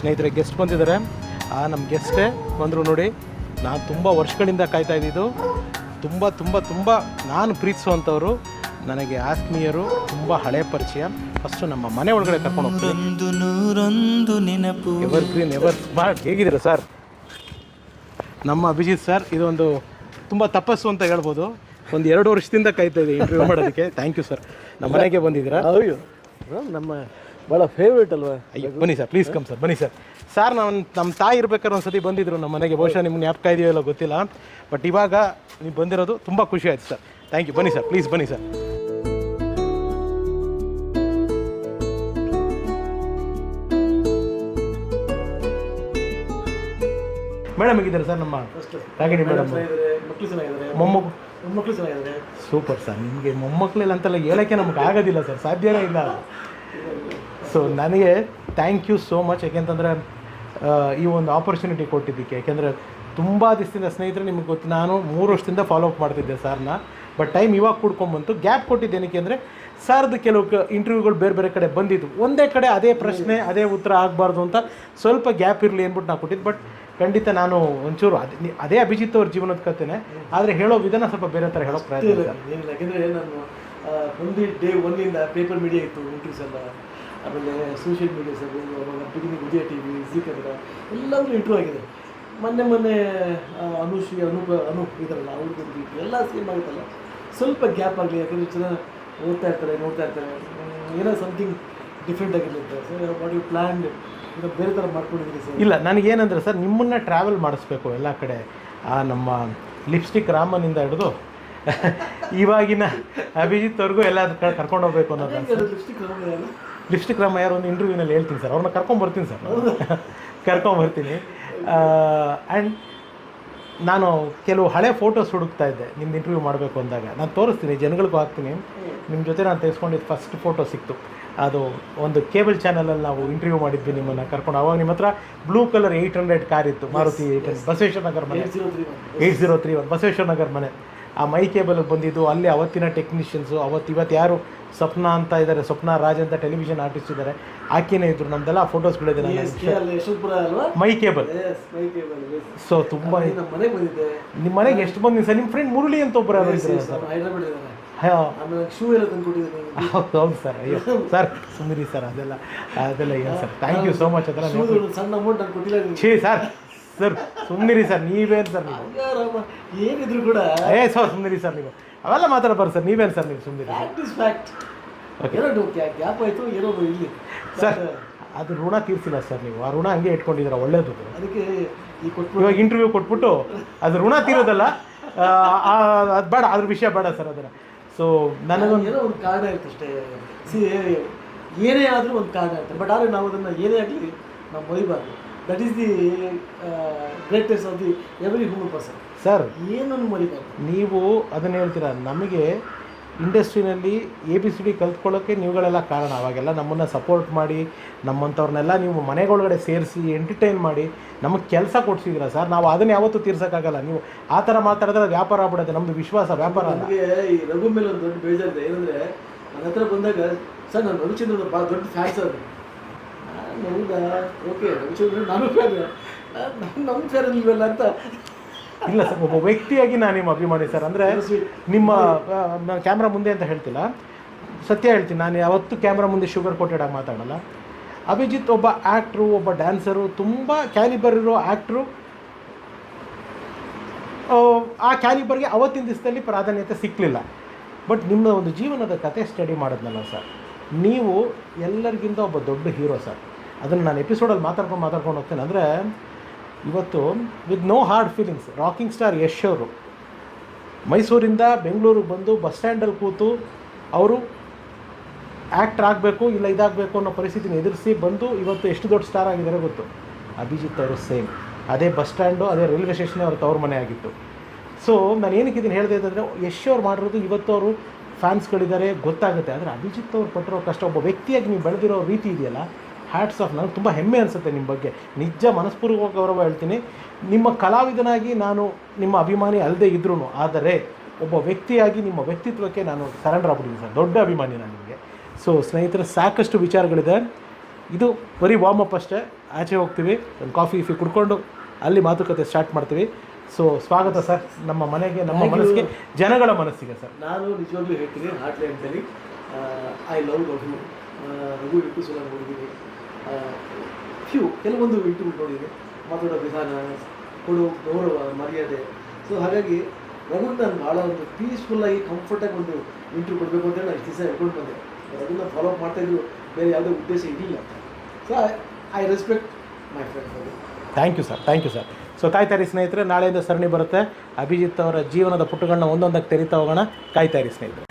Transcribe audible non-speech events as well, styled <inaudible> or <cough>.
ಸ್ನೇಹಿತರೆ ಗೆಸ್ಟ್ ಬಂದಿದ್ದಾರೆ. ಆ ನಮ್ಮ ಗೆಸ್ಟೇ ಬಂದರು ನೋಡಿ ನಾನು ತುಂಬ ವರ್ಷಗಳಿಂದ ಕಾಯ್ತಾ ಇದ್ದಿದ್ದು. ತುಂಬ ತುಂಬ ತುಂಬ ನಾನು ಪ್ರೀತಿಸುವಂಥವ್ರು ನನಗೆ ಆತ್ಮೀಯರು ತುಂಬ ಹಳೆ ಪರಿಚಯ. ಫಸ್ಟು ನಮ್ಮ ಮನೆ ಒಳಗಡೆ ಕರ್ಕೊಂಡು ಹೋಗ್ತೀನಿ ಒಂದು ನೂರೊಂದು ನೆನಪು. ಎವರ್ ಗ್ರೀನ್ ಎವರ್ ಸ್ಮಾರ್ಟ್ ಹೇಗಿದ್ದೀರಾ ಸರ್? ನಮ್ಮ ಅಭಿಜಿತ್ ಸರ್ ಇದೊಂದು ತುಂಬ ತಪಸ್ಸು ಅಂತ ಹೇಳ್ಬೋದು. ಒಂದು ಎರಡು ವರ್ಷದಿಂದ ಕಾಯ್ತಾ ಇದೆ ಇಂಟರ್ವ್ಯೂ ಮಾಡೋದಕ್ಕೆ. ಥ್ಯಾಂಕ್ ಯು ಸರ್ ನಮ್ಮ ಮನೆಗೆ ಬಂದಿದ್ದೀರಾ? ಹೌದು. ನಮ್ಮ ಭಾಳ ಫೇವ್ರೇಟ್ ಅಲ್ವಾ? ಅಯ್ಯೋ ಬನ್ನಿ ಸರ್ ಪ್ಲೀಸ್ ಕಮ್ ಸರ್ ಬನ್ನಿ ಸರ್. ಸರ್ ನಾನು ನಮ್ಮ ತಾಯಿ ಇರ್ಬೇಕಾದ್ರೆ ಒಂದು ಸತಿ ಬಂದಿದ್ರು ನಮ್ಮ ಮನೆಗೆ. ಬಹುಶಃ ನಿಮ್ಗೆ ಜ್ಞಾಪಕ ಇದೆಯೋ ಇಲ್ಲೋ ಗೊತ್ತಿಲ್ಲ. ಬಟ್ ಇವಾಗ ನೀವು ಬಂದಿರೋದು ತುಂಬ ಖುಷಿ ಆಯ್ತು ಸರ್. ಥ್ಯಾಂಕ್ ಯು ಬನ್ನಿ ಸರ್ ಪ್ಲೀಸ್ ಬನ್ನಿ ಸರ್. ಮೇಡಮ್ ಹೇಗಿದ್ದಾರೆ ಸರ್ ನಮ್ಮ ರಾಗಿಣಿ ಮೇಡಮ್ ಮಕ್ಕಳು ಚೆನ್ನಾಗಿದ್ದಾರೆ. ಮೊಮ್ಮಗು ಮಕ್ಕಳು ಚೆನ್ನಾಗಿದ್ದಾರೆ. ಸೂಪರ್ ಸರ್ ನಿಮಗೆ ಮೊಮ್ಮಕ್ಕಳಿಲ್ಲ ಅಂತೆಲ್ಲ ಹೇಳೋಕ್ಕೆ ನಮ್ಗೆ ಆಗೋದಿಲ್ಲ ಸರ್ ಸಾಧ್ಯನೇ ಇಲ್ಲ. ಸೊ ನನಗೆ ಥ್ಯಾಂಕ್ ಯು ಸೋ ಮಚ್ ಯಾಕೆಂತಂದರೆ ಈ ಒಂದು ಆಪರ್ಚುನಿಟಿ ಕೊಟ್ಟಿದ್ದಕ್ಕೆ. ಯಾಕೆಂದರೆ ತುಂಬ ದಿವಸದಿಂದ ಸ್ನೇಹಿತರೆ ನಿಮಗೆ ಗೊತ್ತು ನಾನು ಮೂರು ವರ್ಷದಿಂದ ಫಾಲೋ ಅಪ್ ಮಾಡ್ತಿದ್ದೆ ಸರ್ನ. ಬಟ್ ಟೈಮ್ ಇವಾಗ ಕುಡ್ಕೊಂಬಂತು ಗ್ಯಾಪ್ ಕೊಟ್ಟಿದ್ದೇನಕ್ಕೆ ಅಂದರೆ ಸರ್ದು ಕೆಲವು ಇಂಟರ್ವ್ಯೂಗಳು ಬೇರೆ ಬೇರೆ ಕಡೆ ಬಂದಿದ್ದು. ಒಂದೇ ಕಡೆ ಅದೇ ಪ್ರಶ್ನೆ ಅದೇ ಉತ್ತರ ಆಗಬಾರ್ದು ಅಂತ ಸ್ವಲ್ಪ ಗ್ಯಾಪ್ ಇರಲಿ ಅಂದ್ಬಿಟ್ಟು ನಾನು ಕೊಟ್ಟಿದ್ದು. ಬಟ್ ಖಂಡಿತ ನಾನು ಒಂಚೂರು ಅದೇ ಅದೇ ಅಭಿಜಿತ್ ಅವ್ರ ಜೀವನದ ಕಥೆನೇ ಆದರೆ ಹೇಳೋ ವಿಧಾನ ಸ್ವಲ್ಪ ಬೇರೆ ಥರ ಹೇಳೋ ಪ್ರಯತ್ನ ನಾನು ಡೇ ಒನ್ನಿಂದ ಪೇಪರ್ ಮೀಡಿಯಾ ಇತ್ತು ಎಲ್ಲ. ಆಮೇಲೆ social medias beginning Vijaya T V Zee Kannada ಎಲ್ಲವೂ ಇಂಟ್ರೂ ಆಗಿದೆ. ಮೊನ್ನೆ ಮೊನ್ನೆ ಅನುಶ್ರೀ ಅನೂಪ ಅನೂಪ್ ಇದಾರಲ್ಲ ಅವ್ರದ್ದು ಎಲ್ಲ ಸೇಮ್ ಆಗುತ್ತಲ್ಲ. ಸ್ವಲ್ಪ ಗ್ಯಾಪ್ ಆಗಲಿ ಯಾಕಂದರೆ ಜನ ಓದ್ತಾ ಇರ್ತಾರೆ ನೋಡ್ತಾ ಇರ್ತಾರೆ. ಏನೋ ಸಮಥಿಂಗ್ ಡಿಫ್ರೆಂಟ್ ಆಗಿರುತ್ತೆ. ಸರ್ ವಾಟ್ ಯು ಪ್ಲ್ಯಾನ್ಡ್ ಬೇರೆ ಥರ ಮಾಡ್ಕೊಂಡಿದ್ದೀರಿ ಸರ್ ಇಲ್ಲ ನನಗೇನಂದ್ರೆ ಸರ್ ನಿಮ್ಮನ್ನ ಟ್ರಾವೆಲ್ ಮಾಡಿಸ್ಬೇಕು ಎಲ್ಲ ಕಡೆ. ಆ ನಮ್ಮ ಲಿಪ್ಸ್ಟಿಕ್ ರಾಮನಿಂದ ಹಿಡಿದು <laughs> ಇವಾಗಿನ ಅಭಿಜಿತ್ ಅವ್ರಿಗೂ ಎಲ್ಲ ಕರ್ಕೊಂಡು ಹೋಗ್ಬೇಕು ಅನ್ನೋದು ಲಿಪ್ಸ್ಟಿಕ್ ಲಿಪ್ಸ್ಟಿಕ್ ರಾಮ ಯಾರು? ಒಂದು ಇಂಟರ್ವ್ಯೂನಲ್ಲಿ ಹೇಳ್ತೀನಿ ಸರ್. ಅವ್ರನ್ನ ಕರ್ಕೊಂಡು ಬರ್ತೀನಿ ಸರ್. ಕರ್ಕೊಂಬರ್ತೀನಿ ಆ್ಯಂಡ್ ನಾನು ಕೆಲವು ಹಳೆ ಫೋಟೋಸ್ ಹುಡುಕ್ತಾ ಇದ್ದೆ. ನಿಮ್ದು ಇಂಟರ್ವ್ಯೂ ಮಾಡಬೇಕು ಅಂದಾಗ. ನಾನು ತೋರಿಸ್ತೀನಿ ಜನಗಳಿಗೂ ಹಾಕ್ತೀನಿ. ನಿಮ್ಮ ಜೊತೆ ನಾನು ತೆಗೆಸ್ಕೊಂಡಿದ್ದು ಫಸ್ಟ್ ಫೋಟೋ ಸಿಕ್ತು. ಅದು ಒಂದು ಕೇಬಲ್ ಚಾನಲಲ್ಲಿ ನಾವು ಇಂಟರ್ವ್ಯೂ ಮಾಡಿದ್ವಿ ನಿಮ್ಮನ್ನು ಕರ್ಕೊಂಡು. ಅವಾಗ ನಿಮ್ಮ ಹತ್ರ blue colour eight hundred car ಇತ್ತು. ಮಾರುತಿ ಏಯ್ಟ್ ಹಂಡ್ರೆಡ್ ಬಸವೇಶ್ವರ ನಗರ ಮನೆ. Eight zero three one Basaveshwara Nagar ಮನೆ. ಆ ಮೈ ಕೇಬಲ್ಗೆ ಬಂದಿದ್ದು ಅಲ್ಲಿ ಅವತ್ತಿನ ಟೆಕ್ನಿಷಿಯನ್ಸು ಅವತ್ತು ಇವತ್ತು ಯಾರು ಸ್ವಪ್ನ ಅಂತ ಇದ್ದಾರೆ ಸ್ವಪ್ನ ರಾಜ್ ಅಂತ ಟೆಲಿವಿಷನ್ ಆರ್ಟಿಸ್ಟ್ ಇದ್ದಾರೆ ಆಕೆನೇ ಇದ್ರು ನಮ್ದೆಲ್ಲ ಫೋಟೋಸ್ಗಳಿದೆ ಮೈ ಕೇಬಲ್. ಕೇಬಲ್ ಸೊ ತುಂಬ ನಮ್ಮ ಮನೆಗೆ ಬಂದಿದ್ದೆ. ನಿಮ್ಮ ಮನೆಗೆ ಎಷ್ಟು ಬಂದಿದೆ ಸರ್? ನಿಮ್ಮ ಫ್ರೆಂಡ್ ಮುರುಳಿ ಅಂತ ಒಬ್ಬರು ಯಾರೋ ಸರ್. ಹೌದು ಹೌದು ಸರ್. ಅಯ್ಯೋ ಸರ್ ಸುಂದರಿ ಸರ್ ಅದೆಲ್ಲ ಅದೆಲ್ಲ ಏನು sir? Thank you so much ಅದೆಲ್ಲ ಛೀ ಸರ್ ಸರ್ ಸುಮ್ಮನಿರಿ ಸರ್ ನೀವೇನು ಸರ್ ನೀವು. ಏನಿದ್ರು ಕೂಡ. ಏ ಸರ್ ಸುಮ್ಮನಿರಿ ಸರ್ ನೀವು. ಅವೆಲ್ಲ ಮಾತಾಡಬಾರ್ದು ಸರ್ ನೀವೇನು ಸರ್ ನೀವು ಸುಮ್ಮನಿರಿ ಆಯಿತು ಏನೋ ಇಲ್ಲಿ. ಸರ್ ಅದು ಋಣ ತೀರ್ಸಿಲ್ಲ ಸರ್ ನೀವು. ಆ ಋಣ ಹಂಗೆ ಇಟ್ಕೊಂಡಿದ್ದೀರ ಒಳ್ಳೇದು. ಅದಕ್ಕೆ ಇವಾಗ ಇಂಟರ್ವ್ಯೂ ಕೊಟ್ಬಿಟ್ಟು ಅದು ಋಣ ತೀರೋದಲ್ಲ ಅದು ಬೇಡ ಅದ್ರ ವಿಷಯ ಬೇಡ ಸರ್ ಅದರ. ಸೊ ನನಗೊಂದು ಏನೋ ಒಂದು ಕಾರಣ ಇರುತ್ತೆ ಅಷ್ಟೇ. ಸಿ ಏನೇ ಆದರೂ ಒಂದು ಕಾರಣ ಇರುತ್ತೆ ಬಟ್ ಆದರೆ ನಾವು ಅದನ್ನು ಏನೇ ಆಗಲಿ ನಾವು ಮರಿಬಾರ್ದು. That is the greatest of the every human person sir ಏನನ್ನು ಮರಿಬಾರ್ದು ನೀವು ಅದನ್ನು ಹೇಳ್ತೀರಾ? ನಮಗೆ ಇಂಡಸ್ಟ್ರಿನಲ್ಲಿ ಎ ಬಿ ಸಿ ಡಿ ಕಲ್ತ್ಕೊಳ್ಳೋಕ್ಕೆ ನೀವುಗಳೆಲ್ಲ ಕಾರಣ. ಅವಾಗೆಲ್ಲ ನಮ್ಮನ್ನು ಸಪೋರ್ಟ್ ಮಾಡಿ ನಮ್ಮಂಥವ್ರನ್ನೆಲ್ಲ ನೀವು ಮನೆಗಳೊಳಗಡೆ ಸೇರಿಸಿ ಎಂಟರ್ಟೈನ್ ಮಾಡಿ ನಮಗೆ ಕೆಲಸ ಕೊಡ್ಸಿದ್ದೀರಾ ಸರ್ ನಾವು ಅದನ್ನು ಯಾವತ್ತೂ ತೀರ್ಸೋಕ್ಕಾಗಲ್ಲ. ನೀವು ಆ ಥರ ಮಾತಾಡಿದ್ರೆ ಅದು ವ್ಯಾಪಾರ ಆಗ್ಬಿಡುತ್ತೆ. ನಮ್ಮದು ವಿಶ್ವಾಸ ವ್ಯಾಪಾರ ಅಲ್ಲ. ಈ ರಘು ಮೇಲೆ ಒಂದು ದೊಡ್ಡ ಬೇಜಾರಿದೆ. ಏನಂದರೆ ನನ್ನ ಹತ್ರ ಬಂದಾಗ ಸರ್ ನಾನು ರವಿಚಂದ್ರ ಭಾಳ ದೊಡ್ಡ ಫ್ಯಾನ್ ಸರ್ ನಾನು ಹೌದಾ? ಓಕೆ ನಾನು ನಮ್ಮ ಇಲ್ವಲ್ಲ ಅಂತ. ಇಲ್ಲ ಸರ್ ಒಬ್ಬ ವ್ಯಕ್ತಿಯಾಗಿ ನಾನು ನಿಮ್ಮ ಅಭಿಮಾನಿ ಸರ್ ಅಂದರೆ ನಿಮ್ಮ ನಾನು ಕ್ಯಾಮ್ರಾ ಮುಂದೆ ಅಂತ ಹೇಳ್ತಿಲ್ಲ. ಸತ್ಯ ಹೇಳ್ತೀನಿ ನಾನು ಯಾವತ್ತೂ ಕ್ಯಾಮ್ರಾ ಮುಂದೆ ಶುಗರ್ ಕೋಟೆಡ್ ಆಗಿ ಮಾತಾಡಲ್ಲ. ಅಭಿಜಿತ್ ಒಬ್ಬ ಆ್ಯಕ್ಟ್ರು ಒಬ್ಬ ಡ್ಯಾನ್ಸರು ತುಂಬ ಕ್ಯಾಲಿಬರ್ ಇರೋ ಆ್ಯಕ್ಟ್ರು ಆ ಕ್ಯಾಲಿಬರ್ಗೆ ಅವತ್ತಿನ ದಿವಸದಲ್ಲಿ ಪ್ರಾಧಾನ್ಯತೆ ಸಿಕ್ಕಲಿಲ್ಲ ಬಟ್ ನಿಮ್ಮ ಒಂದು ಜೀವನದ ಕತೆ ಸ್ಟಡಿ ಮಾಡಿದ್ನಲ್ಲ ಸರ್. ನೀವು ಎಲ್ಲರಿಗಿಂತ ಒಬ್ಬ ದೊಡ್ಡ ಹೀರೋ ಸರ್. ಅದನ್ನು ನಾನು ಎಪಿಸೋಡಲ್ಲಿ ಮಾತಾಡ್ಕೊಂಡು ಮಾತಾಡ್ಕೊಂಡು ಹೋಗ್ತೇನೆ. ಅಂದರೆ ಇವತ್ತು with no hard feelings rocking star Yash ಅವರು ಮೈಸೂರಿಂದ ಬೆಂಗಳೂರಿಗೆ ಬಂದು ಬಸ್ ಸ್ಟ್ಯಾಂಡಲ್ಲಿ ಕೂತು ಅವರು ಆ್ಯಕ್ಟ್ರ್ ಆಗಬೇಕು, ಇಲ್ಲ ಇದಾಗಬೇಕು ಅನ್ನೋ ಪರಿಸ್ಥಿತಿನ ಎದುರಿಸಿ ಬಂದು ಇವತ್ತು ಎಷ್ಟು ದೊಡ್ಡ ಸ್ಟಾರ್ ಆಗಿದ್ದಾರೆ ಗೊತ್ತು? ಅಭಿಜಿತ್ ಅವರು ಸೇಮ್ ಅದೇ ಬಸ್ ಸ್ಟ್ಯಾಂಡು ಅದೇ ರೈಲ್ವೆ ಸ್ಟೇಷನ್ ಅವ್ರ ತವ್ರ ಮನೆ ಆಗಿತ್ತು. ಸೊ ನಾನು ಏನಕ್ಕೆ ಇದನ್ನು ಹೇಳಿದೆ ಅಂತಂದರೆ ಯಶ್ ಅವ್ರು ಮಾಡಿರೋದು ಇವತ್ತು ಅವರು ಫ್ಯಾನ್ಸ್ಗಳಿದ್ದಾರೆ ಗೊತ್ತಾಗುತ್ತೆ. ಆದರೆ ಅಭಿಜಿತ್ ಅವ್ರು ಪಟ್ಟಿರೋ ಕಷ್ಟ, ಒಬ್ಬ ವ್ಯಕ್ತಿಯಾಗಿ ನೀವು ಬೆಳೆದಿರೋ ರೀತಿ ಇದೆಯಲ್ಲ ಹ್ಯಾಟ್ಸ್ ಆಫ್ ನನಗೆ ತುಂಬ ಹೆಮ್ಮೆ ಅನಿಸುತ್ತೆ ನಿಮ್ಮ ಬಗ್ಗೆ. ನಿಜ ಮನಸ್ಪೂರ್ವಕ ಗೌರವ ಹೇಳ್ತೀನಿ. ನಿಮ್ಮ ಕಲಾವಿದನಾಗಿ ನಾನು ನಿಮ್ಮ ಅಭಿಮಾನಿ ಅಲ್ಲದೆ ಇದ್ರೂ ಆದರೆ ಒಬ್ಬ ವ್ಯಕ್ತಿಯಾಗಿ ನಿಮ್ಮ ವ್ಯಕ್ತಿತ್ವಕ್ಕೆ ನಾನು ಸರೆಂಡರ್ ಆಗ್ಬಿಟ್ಟಿದ್ದೀನಿ ಸರ್. ದೊಡ್ಡ ಅಭಿಮಾನಿ ನಾನು ನಿಮಗೆ. ಸೊ ಸ್ನೇಹಿತರೆ ಸಾಕಷ್ಟು ವಿಚಾರಗಳಿದೆ. ಇದು ಬರೀ ವಾರ್ಮ್ ಅಪ್ ಅಷ್ಟೇ. ಆಚೆ ಹೋಗ್ತೀವಿ. ಒಂದು ಕಾಫಿ ಇಫಿ ಕುಡ್ಕೊಂಡು ಅಲ್ಲಿ ಮಾತುಕತೆ ಸ್ಟಾರ್ಟ್ ಮಾಡ್ತೀವಿ. ಸೊ ಸ್ವಾಗತ ಸರ್. ನಮ್ಮ ಮನೆಗೆ ನಮ್ಮ ಮನಸ್ಸಿಗೆ ಜನಗಳ ಮನಸ್ಸಿಗೆ ಸರ್. ನಾನು ನಿಜವಾಗ್ಲೂ ಹೇಳ್ತೀನಿ ಅಂತೇಳಿ ಐ ಲವ್ ರಘು ರಘು ಇಟ್ಟು ಎಪಿಸೋಡ್ ನೋಡಿದ್ದೀನಿ. ಫ್ಯೂ ಕೆಲವೊಂದು ಇಂಟರ್ವ್ಯೂ ನೋಡಿದ್ದೀನಿ ಮಾತಾಡೋ ವಿಧಾನ, ಕೊಡೋ, ಗೌರವ, ಮರ್ಯಾದೆ. ಸೊ ಹಾಗಾಗಿ ರಘುನ ನಾನು ಭಾಳ ಒಂದು ಪೀಸ್ಫುಲ್ಲಾಗಿ ಕಂಫರ್ಟಾಗಿ ಒಂದು ಇಂಟರ್ವ್ಯೂ ಕೊಡಬೇಕು ಅಂತ ನಾನು ಇಷ್ಟು ದಿವಸ ಹೇಳ್ಕೊಂಡು ಬಂದೆ. ರಘುನ ಫಾಲೋ ಅಪ್ ಮಾಡ್ತಾಯಿದ್ರು ಬೇರೆ ಯಾವುದೇ ಉದ್ದೇಶ ಇರಲಿಲ್ಲ. So I respect my friend thank you sir thank you sir so ಕಾಯ್ತಾರಿ ಸ್ನೇಹಿತರೆ, ನಾಳೆಯಿಂದ ಸರಣಿ ಬರುತ್ತೆ. ಅಭಿಜಿತ್ ಅವರ ಜೀವನದ ಪುಟಗಳನ್ನ ಒಂದೊಂದಾಗಿ ತೆರಿತಾ ಹೋಗೋಣ. ಕಾಯ್ತಾರಿ ಸ್ನೇಹಿತರೆ.